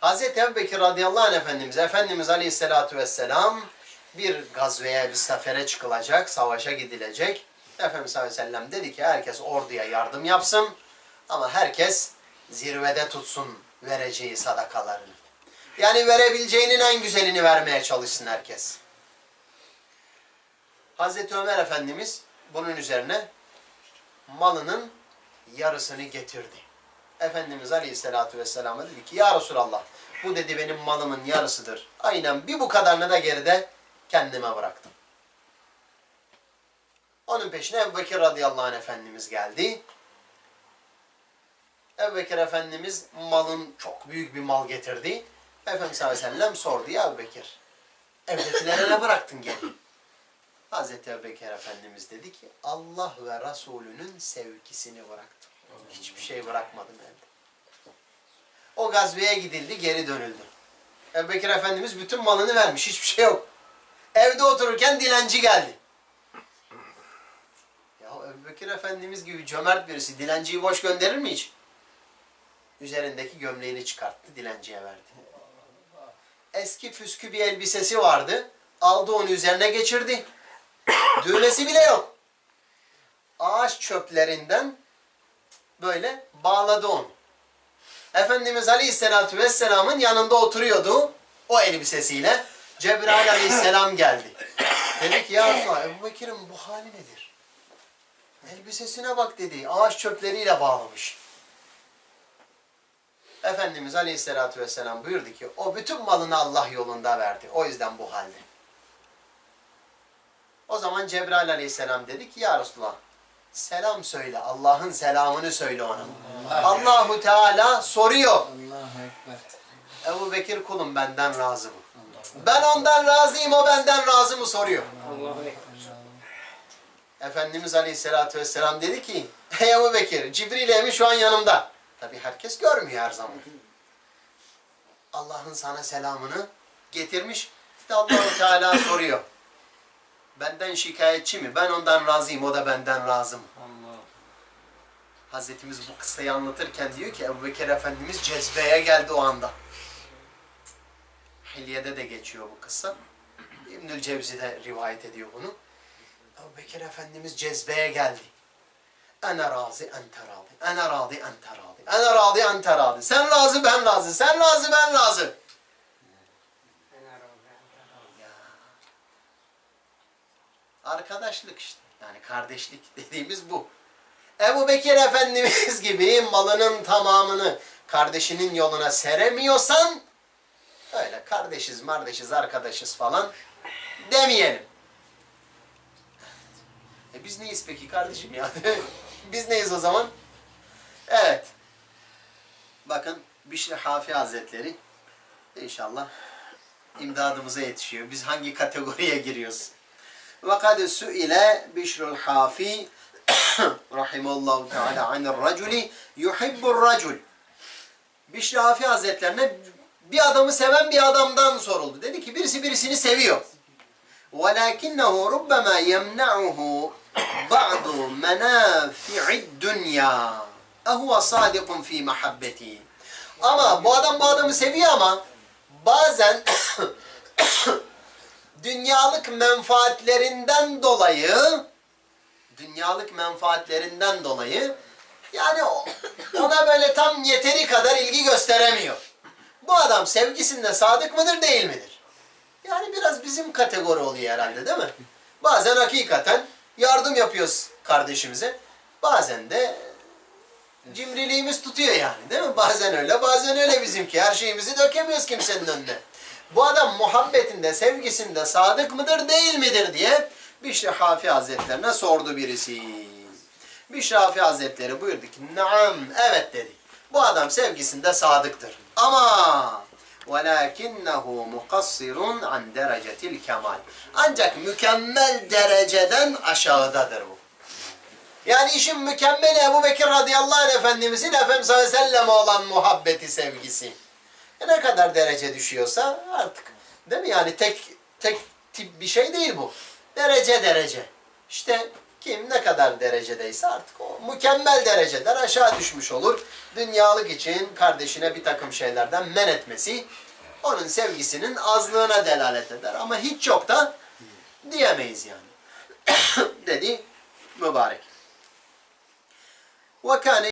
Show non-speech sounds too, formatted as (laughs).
Hazreti Ebubekir radıyallahu anh Efendimiz, Efendimiz aleyhissalatu vesselam bir gazveye, bir sefere çıkılacak, savaşa gidilecek. Efendimiz sallallahu aleyhi ve sellem dedi ki herkes orduya yardım yapsın ama herkes zirvede tutsun vereceği sadakalarını. Yani verebileceğinin en güzelini vermeye çalışsın herkes. Hazreti Ömer Efendimiz bunun üzerine malının yarısını getirdi. Efendimiz Aleyhisselatü Vesselam'a dedi ki Ya Resulallah bu dedi benim malımın yarısıdır. Aynen bir bu kadarını da geride kendime bıraktım. Onun peşine Ebu Bekir radıyallahu anh Efendimiz geldi. Ebu Bekir Efendimiz malın çok büyük bir mal getirdi. Efendimiz sallallahu aleyhi ve sellem sordu ya Ebu Bekir evdekilere ne bıraktın geri? Hazreti Ebu Bekir Efendimiz dedi ki Allah ve Resulünün sevgisini bıraktım. Hiçbir şey bırakmadım evde. O gazveye gidildi geri dönüldü. Ebu Bekir Efendimiz bütün malını vermiş hiçbir şey yok. Evde otururken dilenci geldi. Ya Ebu Bekir Efendimiz gibi cömert birisi dilenciyi boş gönderir mi hiç? Üzerindeki gömleğini çıkarttı dilenciye verdi. Eski püskü bir elbisesi vardı. Aldı onu üzerine geçirdi. Düğmesi bile yok. Ağaç çöplerinden böyle bağladı onu. Efendimiz Aleyhisselatü Vesselam'ın yanında oturuyordu o elbisesiyle. Cebrail Aleyhisselam geldi. Dedi ki ya Resulallah Ebu Bekir'in bu hali nedir? Elbisesine bak dedi. Ağaç çöpleriyle bağlamış. Efendimiz Aleyhisselatü Vesselam buyurdu ki o bütün malını Allah yolunda verdi. O yüzden bu halde. O zaman Cebrail Aleyhisselam dedi ki ya Resulallah selam söyle. Allah'ın selamını söyle ona. Allahu Teala soruyor. Ebu Bekir kulum benden razı mı? Ben ondan razıyım o benden razı mı soruyor. Efendimiz Aleyhisselatü Vesselam dedi ki Ey Ebu Bekir Cibril emin şu an yanımda. Tabi herkes görmüyor her zaman. Allah'ın sana selamını getirmiş. İşte Allahu Teala soruyor. Benden şikayetçi mi? Ben ondan razıyım. O da benden razı mı? Allah. Hazretimiz bu kıssayı anlatırken diyor ki Ebu Bekir Efendimiz cezbeye geldi o anda. Hilye'de de geçiyor bu kıssa. İbnül Cevzi de rivayet ediyor bunu. Ebu Bekir Efendimiz cezbeye geldi. Ene razı ente razı. Ene razı ente razı. Ene razı ente razı. Sen razı ben razı. Sen razı ben razı. Arkadaşlık işte. Yani kardeşlik (laughs) dediğimiz bu. Ebu Bekir Efendimiz (laughs) gibi malının tamamını kardeşinin yoluna seremiyorsan öyle kardeşiz, mardeşiz, arkadaşız falan demeyelim. E biz neyiz peki kardeşim ya? (laughs) biz neyiz o zaman? Evet. Bakın Bişri Hafi Hazretleri inşallah imdadımıza yetişiyor. Biz hangi kategoriye giriyoruz? Ve kad su'ile Bişrul Hafi (coughs) rahimallahu teala anir raculi yuhibbur racul. Bişri Hafi Hazretlerine bir adamı seven bir adamdan soruldu. Dedi ki birisi birisini seviyor. وَلَكِنَّهُ رُبَّمَا يَمْنَعُهُ بَعْضُ مَنَافِعِ الدُّنْيَا اَهُوَ صَادِقٌ ف۪ي مَحَبَّتِهِ Ama bu adam bu adamı seviyor ama bazen dünyalık menfaatlerinden dolayı dünyalık menfaatlerinden dolayı yani ona böyle tam yeteri kadar ilgi gösteremiyor. Bu adam sevgisinde sadık mıdır değil midir? Yani biraz bizim kategori oluyor herhalde değil mi? Bazen hakikaten yardım yapıyoruz kardeşimize. Bazen de cimriliğimiz tutuyor yani değil mi? Bazen öyle bazen öyle bizimki. Her şeyimizi dökemiyoruz kimsenin önüne. Bu adam muhabbetinde, sevgisinde sadık mıdır değil midir diye Bişri Hafi Hazretlerine sordu birisi. Bişri Hafi Hazretleri buyurdu ki naam evet dedi. Bu adam sevgisinde sadıktır. Ama وَلَاكِنَّهُ مُقَصِّرٌ عَنْ دَرَجَةِ الْكَمَالِ Ancak mükemmel dereceden aşağıdadır bu. Yani işin mükemmeli Ebu Bekir radıyallahu anh Efendimizin Efendimiz sallallahu aleyhi ve sellem olan muhabbeti, sevgisi. E ne kadar derece düşüyorsa artık. Değil mi? Yani tek tek tip bir şey değil bu. Derece derece. İşte Kim ne kadar derecedeyse artık o mükemmel dereceden aşağı düşmüş olur. Dünyalık için kardeşine bir takım şeylerden men etmesi onun sevgisinin azlığına delalet eder. Ama hiç yok da diyemeyiz yani. (coughs) dedi mübarek. Kâne